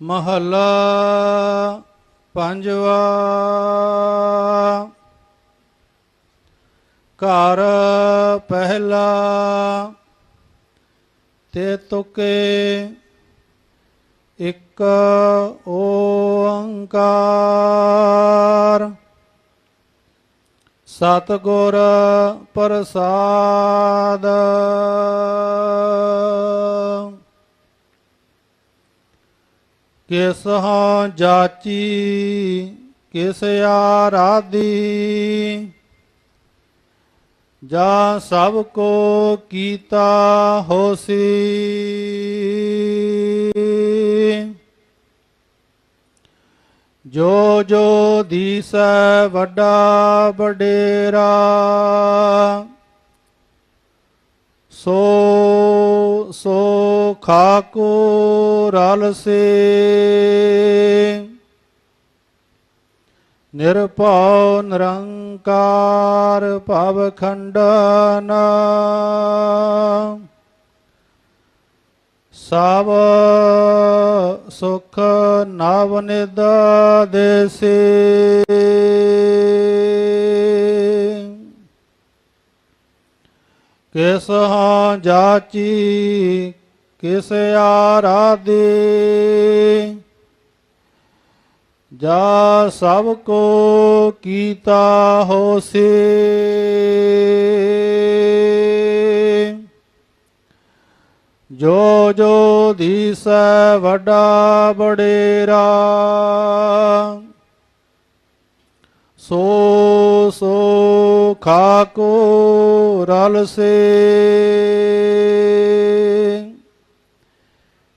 ਮਹੱਲਾ ਪੰਜਵਾ। ਘਰ ਪਹਿਲਾ ਤੇ ਤੁਕੇ ਇੱਕ ਓੰਕਾਰ। ਸਤਿਗੁਰ ਪ੍ਰਸਾਦ। ਕਿਸ ਹਾਂ ਜਾਚੀ ਕਿਸ ਆਰਾਧੀ। ਜਾ ਸਭ ਕੋ ਕੀਤਾ ਹੋਸੀ। ਜੋ ਜੋ ਦੀਸੈ ਵੱਡਾ ਵਡੇਰਾ, ਸੋ ਸੋ ਖਾਕੋ ਰਲ ਸੇ ਨਿਰਭਉ ਨਿਰੰਕਾਰ ਭਵ ਖੰਡਨ ਸਭ ਸੁਖ ਨਵ ਨਿਦ ਦੇਸੀ ਕਿਸ ਹਾਂ ਜਾਚੀ ਕਿਸ ਆਰਾਧੀ? ਜਾ ਸਭ ਕੋ ਕੀਤਾ ਹੋਸੀ। ਜੋ ਜੋ ਦੀਸੈ ਵੱਡਾ ਬੜੇਰਾ ਸੋ ਸੋ ਖਾਕੋ ਰਲ ਸੇ।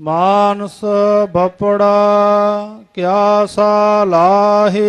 ਮਾਨਸ ਬਪੜਾ ਕਿਆ ਸਾਲਾਹੇ